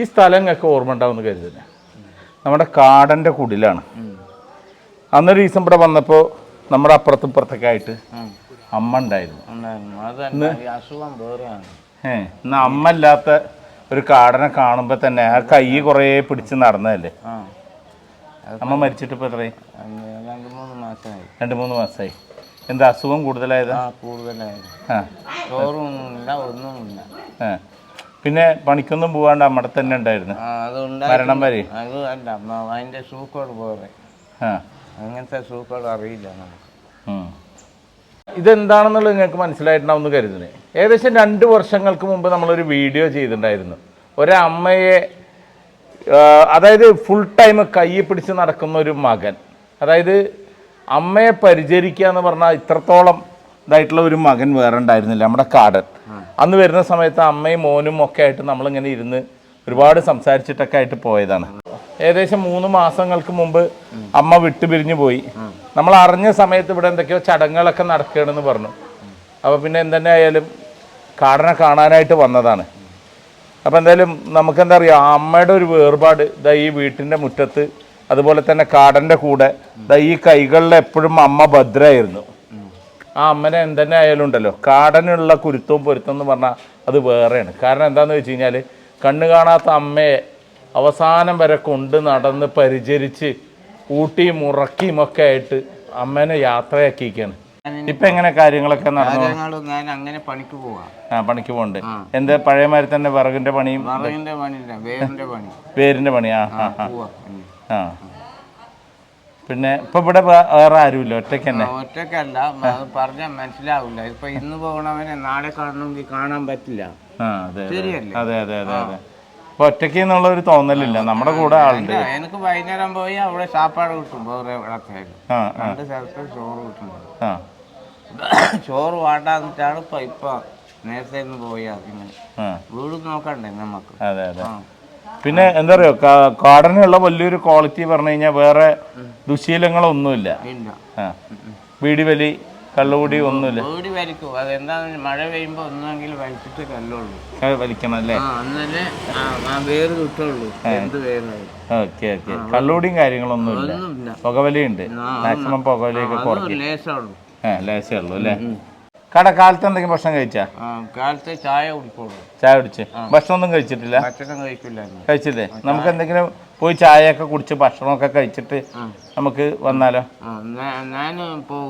ഈ സ്ഥലങ്ങൾക്ക് ഓർമ്മ ഉണ്ടാവുമെന്ന് കരുതുന്നത് നമ്മുടെ കാടന്റെ കുടിലാണ്. അന്നൊരു ദിവസം ഇവിടെ വന്നപ്പോൾ നമ്മുടെ അപ്പുറത്തും ഇപ്പുറത്തൊക്കെ ആയിട്ട് അമ്മ ഉണ്ടായിരുന്നു. ഏഹ് എന്നാ അമ്മ ഇല്ലാത്ത ഒരു കാടനെ കാണുമ്പോൾ തന്നെ ആ കൈ കുറേ പിടിച്ച് നടന്നതല്ലേ? അമ്മ മരിച്ചിട്ട് ഇപ്പോൾ എത്രയായി? രണ്ട് മൂന്ന് മാസമായി. രണ്ട് മൂന്ന് മാസമായി. എന്താ അസുഖം കൂടുതലായതാ? ആ ചോറൊന്നുമില്ല ഒന്നുമില്ല. പിന്നെ പണിക്കൊന്നും പോവാണ്ട് അമ്മടെ തന്നെ ഉണ്ടായിരുന്നു. മരണം വരെ. അത് അല്ല അതിന്റെ സൂക്കോട് പോരെ അങ്ങനത്തെ സൂക്കോട് അറിയില്ല നമുക്ക്. ഇതെന്താണെന്നുള്ളത് നിങ്ങൾക്ക് മനസ്സിലായിട്ടുണ്ടാവുമെന്ന് കരുതുന്നത് ഏകദേശം രണ്ട് വർഷങ്ങൾക്ക് മുമ്പ് നമ്മളൊരു വീഡിയോ ചെയ്തിട്ടുണ്ടായിരുന്നു. ഒരമ്മയെ അതായത് ഫുൾ ടൈം കൈ പിടിച്ച് നടക്കുന്ന ഒരു മകൻ. അതായത് അമ്മയെ പരിചരിക്കുക എന്ന് പറഞ്ഞാൽ ഇത്രത്തോളം ഇതായിട്ടുള്ള ഒരു മകൻ വേറെ ഉണ്ടായിരുന്നില്ല നമ്മുടെ കാടൻ. അന്ന് വരുന്ന സമയത്ത് അമ്മയും മോനും ഒക്കെ ആയിട്ട് നമ്മളിങ്ങനെ ഇരുന്ന് ഒരുപാട് സംസാരിച്ചിട്ടൊക്കെ ആയിട്ട് പോയതാണ്. ഏകദേശം മൂന്ന് മാസങ്ങൾക്ക് മുമ്പ് അമ്മ വിട്ടുപിരിഞ്ഞു പോയി. നമ്മൾ അറിഞ്ഞ സമയത്ത് ഇവിടെ എന്തൊക്കെയോ ചടങ്ങുകളൊക്കെ നടക്കുകയാണെന്ന് പറഞ്ഞു. അപ്പോൾ പിന്നെ എന്തെന്നെ ആയാലും കാടനെ കാണാനായിട്ട് വന്നതാണ്. അപ്പോൾ എന്തായാലും നമുക്കെന്താ അറിയുക ആ അമ്മയുടെ ഒരു വേർപാട് ഇതാ ഈ വീട്ടിന്റെ മുറ്റത്ത് അതുപോലെ തന്നെ കാടന്റെ കൂടെ ഇതാ ഈ കൈകളിൽ എപ്പോഴും അമ്മ ഭദ്രയായിരുന്നു. ആ അമ്മനെ എന്തെന്നെ ആയാലും ഉണ്ടല്ലോ കാടനുള്ള കുരുത്തവും പൊരുത്തം എന്ന് പറഞ്ഞാൽ അത് വേറെയാണ്. കാരണം എന്താണെന്ന് വെച്ച് കഴിഞ്ഞാൽ കണ്ണു കാണാത്ത അമ്മയെ അവസാനം വരെ കൊണ്ട് നടന്ന് പരിചരിച്ച് ഊട്ടിയും ഉറക്കിയും ഒക്കെ ആയിട്ട് അമ്മേനെ യാത്രയാക്കിയിരിക്കുകയാണ് ഇപ്പൊ എങ്ങനെ കാര്യങ്ങളൊക്കെ നടന്നു? ഞാൻ അങ്ങനെ പണിക്ക് പോവാം. ആ പണിക്ക് പോകുന്നുണ്ട് എന്താ പഴയ മാതിരി തന്നെ വിറകിന്റെ പണിയും? വേറിന്റെ പണി. വേരിന്റെ പണി ആ ആ. ആ. പിന്നെ ഇപ്പൊ ഇവിടെ വേറെ ആരുമില്ല ഒറ്റയ്ക്ക് തന്നെ ഒറ്റക്കല്ല. പറഞ്ഞാൽ മനസ്സിലാവില്ല ഇപ്പൊ ഇന്ന് പോകണവനെ നാളെ കാണണമെങ്കിൽ കാണാൻ പറ്റില്ല. അതെ അതെ. ശരിയല്ലേ? അതെ അതെ അതെ അതെ. അപ്പൊ ഒറ്റയ്ക്ക് എന്നുള്ള ഒരു തോന്നലില്ല നമ്മുടെ കൂടെ ആളുണ്ട്. എനിക്ക് വൈകുന്നേരം പോയി അവിടെ സാപ്പാട് കിട്ടും. വേറെ ഇടത്തേക്ക് ആ രണ്ട് സ്ഥലത്ത് ചോറ് കിട്ടുന്നത് ആ. ചോറ് വാട്ടാന്നിട്ടാണ് ഇപ്പൊ ഇപ്പൊ നേരത്തെ ഒന്ന് പോയി ആ. വീട് നോക്കണ്ടേ നമുക്ക് അതെ അതെ. പിന്നെ എന്താ പറയുക കാടനുള്ള വലിയൊരു ക്വാളിറ്റി പറഞ്ഞു കഴിഞ്ഞാൽ വേറെ ദുശീലങ്ങളൊന്നുമില്ല. ഇല്ല. ആ വീടി വലി കള്ളുകൂടി ഒന്നുമില്ല. വലിക്കും. മഴ പെയ്യുമ്പോ ഒന്നെങ്കിലും വലിച്ചിട്ട് കല്ലുള്ളൂ വലിക്കണം അല്ലേ കിട്ടുള്ളൂ. വേറായി ഓക്കെ ഓക്കെ. കള്ളുകൂടിയും കാര്യങ്ങളൊന്നും ഇല്ല പുകവലിയുണ്ട്. മാക്സിമം പുകവലിയൊക്കെ കുറയ്ക്കും. ലേശേ ഉള്ളൂ. അല്ലേ? കട കാലത്ത് എന്തെങ്കിലും ഭക്ഷണം കഴിച്ചാ? കാലത്ത് ചായ കുടിക്കുള്ളൂ. ചായ കുടിച്ച്. ഭക്ഷണം ഒന്നും കഴിച്ചിട്ടില്ല? ഭക്ഷണം കഴിക്കില്ല കഴിച്ചില്ലേ? നമുക്ക് എന്തെങ്കിലും പോയി ചായ ഒക്കെ കുടിച്ച് ഭക്ഷണമൊക്കെ കഴിച്ചിട്ട് നമുക്ക് വന്നാലോ? ഞാൻ ഇപ്പോൾ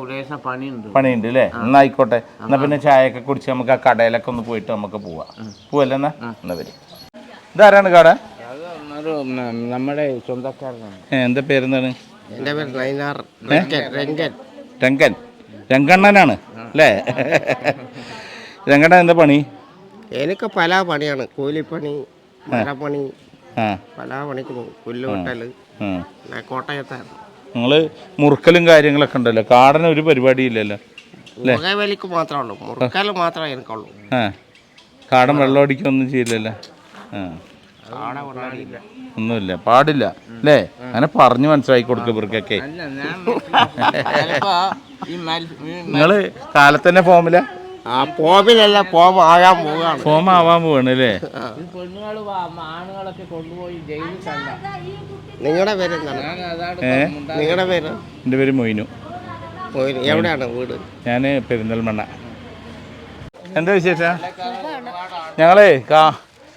പണിയുണ്ട്. പണിയുണ്ട് അല്ലേ എന്നാ ആയിക്കോട്ടെ. എന്നാ പിന്നെ ചായ ഒക്കെ കുടിച്ച് നമുക്ക് ആ കടയിലൊക്കെ ഒന്ന് പോയിട്ട് നമുക്ക് പോവാം. പോവല്ലേ എന്നാ? എന്നാ വരും. ഇതാരാണ് കട? നമ്മുടെ സ്വന്തക്കാരനാണ്. എന്താ പേരെന്താണ്? എന്റെ പേര് രംഗൻ. രംഗണ്ണനാണ്. അല്ലേ? രംഗട്ട എന്താ പണി? എനിക്ക് പല പണിയാണ്. കൂലിപ്പണി മരപ്പണി പല പണിക്ക് പോകും. പുല്ല് വെട്ടൽ കോട്ടയത്തായിരുന്നു നിങ്ങൾ മുറുക്കലും കാര്യങ്ങളൊക്കെ ഉണ്ടല്ലോ? കാടന ഒരു പരിപാടിയില്ലല്ലോ? ഇല്ലല്ലോ മാത്രമേ ഉള്ളൂ. മുറുക്കൽ മാത്രമേ എനിക്കുള്ളൂ. കാടൻ വെള്ളം അടിക്കൊന്നും ചെയ്യില്ലല്ലോ? ആ. ഒന്നുമില്ല. പാടില്ല. അല്ലേ? അങ്ങനെ പറഞ്ഞു മനസ്സിലാക്കി കൊടുക്ക ഇവർക്കൊക്കെ. നിങ്ങൾ കാലത്തന്നെ ഫോമില? ആകാൻ പോവുകയാണ് ഫോം ആവാൻ പോവാണ് അല്ലേ? എന്റെ ആണുങ്ങളൊക്കെ കൊണ്ടുപോയി നിങ്ങളുടെ പേര് നിങ്ങളുടെ പേര്? എന്റെ പേര് മൊയ്നു. എവിടെയാണ് വീട്? ഞാൻ പെരിന്തൽമണ്ണ. എന്താ വിശേഷം? ഞങ്ങളേ കാ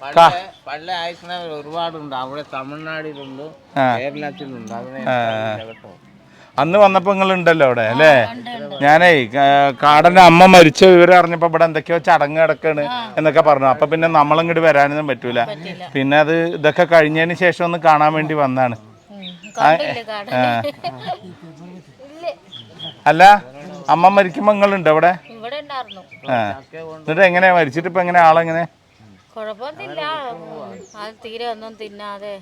കാ പള്ള അയക്കുന്നവർ ഒരുപാടുണ്ട്. അവിടെ തമിഴ്നാടിലുണ്ട്. കേരളത്തിലുണ്ട്. അതിനെ അന്ന് വന്നപ്പോ നിങ്ങൾ ഉണ്ടല്ലോ അവിടെ അല്ലേ? ഞാനേ കാടന്റെ അമ്മ മരിച്ച വിവരം അറിഞ്ഞപ്പോ ഇവിടെ എന്തൊക്കെയോ ചടങ്ങ് കിടക്കാണ് എന്നൊക്കെ പറഞ്ഞു. അപ്പൊ പിന്നെ നമ്മളിങ്ങോട്ട് വരാനൊന്നും പറ്റൂല. പിന്നെ അത് ഇതൊക്കെ കഴിഞ്ഞതിന് ശേഷം ഒന്ന് കാണാൻ വേണ്ടി വന്നാണ്. അല്ല അമ്മ മരിക്കുമ്പോ നിങ്ങളുണ്ട് അവിടെ? ഇവിടെ ഉണ്ടായിരുന്നു. ആ. എന്നിട്ട് എങ്ങനെയാ മരിച്ചിട്ട് ഇപ്പൊ എങ്ങനെ ആളെങ്ങനെ? കുഴപ്പമൊന്നുമില്ല അത് തീരെ ഒന്നും തിന്നാതെ.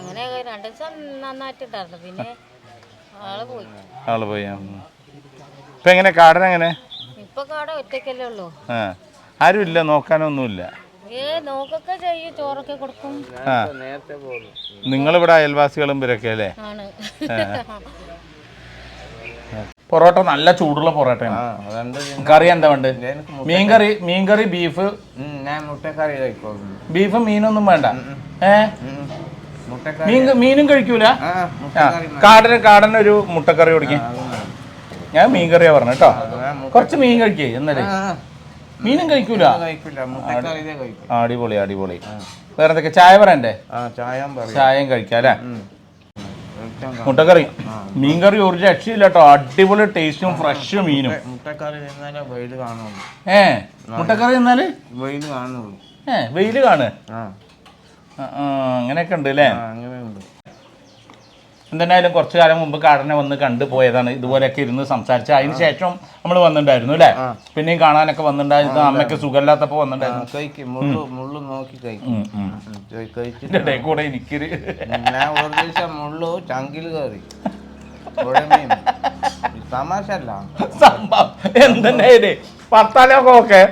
അങ്ങനെ രണ്ടു ദിവസം നന്നായിട്ടുണ്ടായിരുന്നു. പിന്നെ ആൾ പോയി. ആൾ പോയി ഇപ്പൊ എങ്ങനെ? ഇപ്പൊ കാട ഒറ്റയ്ക്കല്ലേ ഉള്ളൂ. ആരും ഇല്ല നോക്കാനൊന്നുമില്ല. നിങ്ങളിവിടെ അയൽവാസികളും ഇവരൊക്കെ അല്ലേ? ആണ്. പൊറോട്ട നല്ല ചൂടുള്ള പൊറോട്ടയാണ്. കറി എന്താ വേണ്ട? മീൻകറി മീൻകറി ബീഫ്. ബീഫ് മീനൊന്നും വേണ്ട. ഏ? മീൻ മീനും കഴിക്കൂല. കാടന് കാടന് ഒരു മുട്ടക്കറി കൊടുക്കും. അത് ഞാൻ മീൻ കറിയാ പറഞ്ഞു കേട്ടോ കുറച്ച് മീൻ കഴിക്കേ എന്നാലേ. മീനും കഴിക്കൂല? അടിപൊളി അടിപൊളി. വേറെ എന്തൊക്കെ ചായ പറയണ്ടേ? ചായയും കഴിക്കാം അല്ലേ. മുട്ടക്കറി. മീൻകറി ഒരു രക്ഷയില്ല കേട്ടോ അടിപൊളി ടേസ്റ്റും ഫ്രഷ് മീനും. മുട്ടക്കറി വെയിൽ ഏ മുട്ടക്കറി എന്നാൽ വെയിൽ ഏ വെയിൽ കാണ് ആ. ആ, ആ, അങ്ങനെയൊക്കെ ഉണ്ട് അല്ലേ എന്തെന്നായാലും കുറച്ചു കാലം മുമ്പ് കാടനെ വന്ന് കണ്ടു പോയതാണ്. ഇതുപോലെയൊക്കെ ഇരുന്ന് സംസാരിച്ച അതിന് ശേഷം നമ്മൾ വന്നിട്ടുണ്ടായിരുന്നു അല്ലേ? പിന്നെയും കാണാനൊക്കെ വന്നിട്ടുണ്ടായിരുന്നു. അമ്മയ്ക്ക് സുഖമില്ലാത്തപ്പോ വന്നിട്ടുണ്ടായിരുന്നു. കൂടെ എനിക്കൊരു മുള്ളു ചങ്കിൽ കയറി. തമാശ അല്ല സംഭവം. എന്തെന്നായാലേ പത്താലൊക്കെ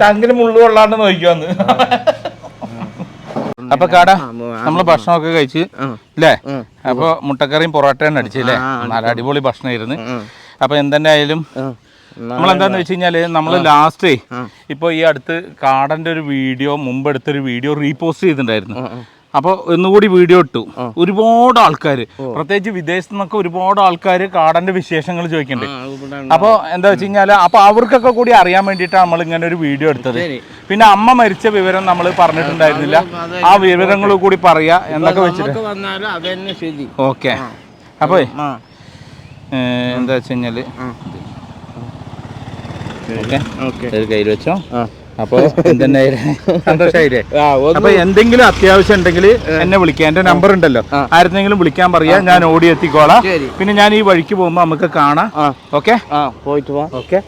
ടങ്കിന് മുള്ളു കൊള്ളാണ്ട് നോക്കിയോന്ന് അപ്പൊ കാട നമ്മൾ ഭക്ഷണമൊക്കെ കഴിച്ച് അല്ലേ അപ്പൊ മുട്ടക്കറിയും പൊറോട്ടയും അടിച്ചില്ലേ നല്ല അടിപൊളി ഭക്ഷണമായിരുന്നു അപ്പൊ എന്തെന്നായാലും നമ്മളെന്താന്ന് വെച്ച് കഴിഞ്ഞാൽ നമ്മൾ ലാസ്റ്റ് ഇപ്പൊ ഈ അടുത്ത് കാടന്റെ ഒരു വീഡിയോ മുമ്പ് എടുത്തൊരു വീഡിയോ റീപോസ്റ്റ് ചെയ്തിട്ടുണ്ടായിരുന്നു. അപ്പോൾ ഒന്നുകൂടി വീഡിയോ ഇട്ടു. ഒരുപാട് ആൾക്കാർ പ്രത്യേകിച്ച് വിദേശത്തു നിന്നൊക്കെ ഒരുപാട് ആൾക്കാർ കാടന്റെ വിശേഷങ്ങൾ ചോദിക്കുന്നുണ്ട് അപ്പോൾ എന്താ വെച്ച് കഴിഞ്ഞാൽ അപ്പോൾ അവർക്കൊക്കെ കൂടി അറിയാൻ വേണ്ടിയിട്ടാണ് നമ്മൾ ഇങ്ങനെ ഒരു വീഡിയോ എടുത്തത്. പിന്നെ അമ്മ മരിച്ച വിവരം നമ്മൾ പറഞ്ഞിട്ടുണ്ടായിരുന്നില്ല. ആ വിവരങ്ങൾ കൂടി പറയാ. എന്നൊക്കെ വെച്ചിട്ട്? ഓക്കെ. അപ്പോൾ എന്താ വെച്ച് കഴിഞ്ഞാൽ ഓക്കെ. കയ്യിൽ വെച്ചോ. അപ്പോൾ സന്തോഷമായില്ലേ അപ്പൊ എന്തെങ്കിലും അത്യാവശ്യം ഉണ്ടെങ്കിൽ എന്നെ വിളിക്കാം. എന്റെ നമ്പർ ഉണ്ടല്ലോ ആരെങ്കിലും വിളിക്കാൻ പറയാ ഞാൻ ഓടി എത്തിക്കോളാം. പിന്നെ ഞാൻ ഈ വഴിക്ക് പോകുമ്പോ നമുക്ക് കാണാം. ഓക്കെ? പോയിട്ട് പോവാം ഓക്കെ?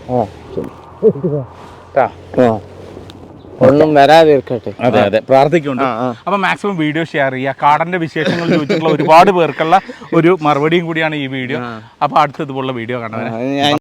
ഒന്നും വരാതിരിക്കട്ടെ അതെ അതെ. പ്രാർത്ഥിക്കുന്നുണ്ട്. അപ്പൊ മാക്സിമം വീഡിയോ ഷെയർ ചെയ്യുക. കാടന്റെ വിശേഷങ്ങൾ ചോദിച്ചിട്ടുള്ള ഒരുപാട് പേർക്കുള്ള ഒരു മറുപടിയും കൂടിയാണ് ഈ വീഡിയോ. അപ്പൊ അടുത്ത ഇതുപോലുള്ള വീഡിയോ കാണാൻ